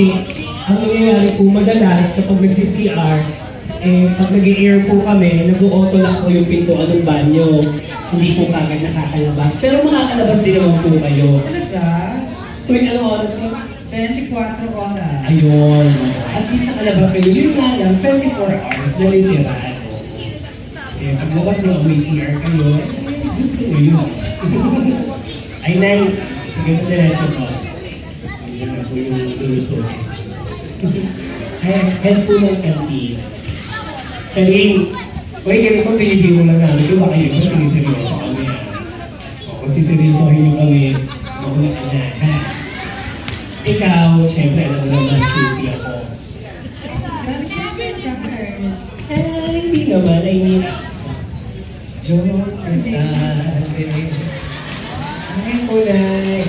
Kasi ang nangyayari po madalas kapag nagsi-CR, eh, pag nag-air po kami, nag-auto lang po yung pintuan ng banyo. Hindi po kagad nakakalabas. Pero makakalabas din naman po kayo. Talaga? Tuwing anong oras yun? 24 oras. Ayun. At least nakalabas kayo. Yun nga lang, 24 hours na literal. Eh, paglabas nyo may CR kayo, eh, gusto nyo yun. Ay, Nay, sige mo diretso po. Ay, head po ng canteen. Charing, Uy, ganito pinipiro lang namin. Di ba kayo kung siniseryoso kami? ah? O, Kung siseryosohin nyo kami, mauna ka na, ha? Ikaw, syempre, alam mo naman, choosy ako. Eh, hindi naman. I mean, Diyos kasante. Ay, kulay.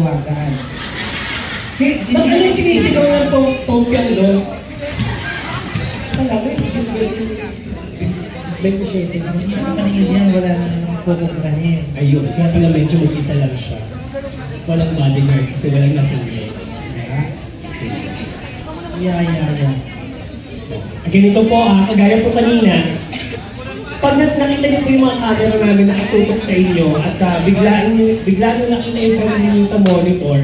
Na. Hey, ba't ano yung sinisigaw ng pom- pompiang dos? Talaga, eh, just wait. 27 lang. Hindi naman paningil yan, wala nang pupukrahin. Ayun, kaya pala medyo mag-isa lang siya. Walang bodyguard kasi walang nasingil. Yeah, yeah, yeah. Ah, Ganito po ah, kagaya po kanina, pag na- nakita niyo po yung mga camera namin nakatutok sa inyo at uh, biglaan, biglaan nyo nakita yung sarili niyo sa monitor,